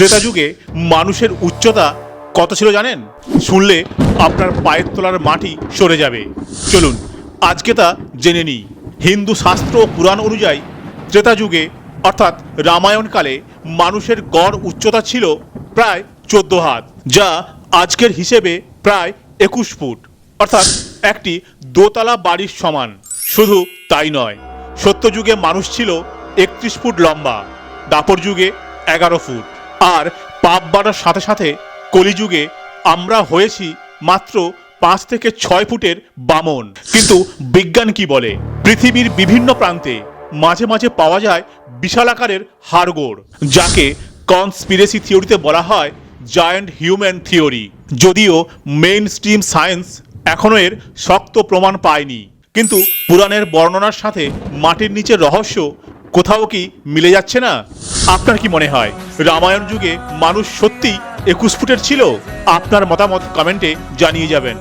ত্রেতা যুগে মানুষের উচ্চতা কত ছিল জানেন? শুনলে আপনার পায়ের তলার মাটি সরে যাবে। চলুন, আজকে তা জেনে নিই। হিন্দু শাস্ত্র ও পুরাণ অনুযায়ী ত্রেতা যুগে, অর্থাৎ রামায়ণকালে, মানুষের গড় উচ্চতা ছিল প্রায় চোদ্দ হাত, যা আজকের হিসেবে প্রায় একুশ ফুট, অর্থাৎ একটি দোতলা বাড়ির সমান। শুধু তাই নয়, সত্যযুগে মানুষ ছিল একত্রিশ ফুট লম্বা, দাপর যুগে এগারো ফুট। আর পাপ বাড়ার সাথে সাথে কলিযুগে আমরা হয়েছি মাত্র পাঁচ থেকে ছয় ফুটের বামন। কিন্তু বিজ্ঞান কি বলে? পৃথিবীর বিভিন্ন প্রান্তে মাঝে মাঝে পাওয়া যায় বিশাল আকারের হাড়গোড়, যাকে কনস্পিরেসি থিওরিতে বলা হয় জায়ান্ট হিউম্যান থিওরি যদিও মেইন স্ট্রিম সায়েন্স এখনও এর শক্ত প্রমাণ পায়নি। কিন্তু পুরাণের বর্ণনার সাথে মাটির নিচের রহস্য কোথাও কি মিলে যাচ্ছে না? আপনার কি মনে হয়, রামায়ণ যুগে মানুষ সত্যি একুশ ফুটের ছিল? আপনার মতামত কমেন্টে জানিয়ে যাবেন।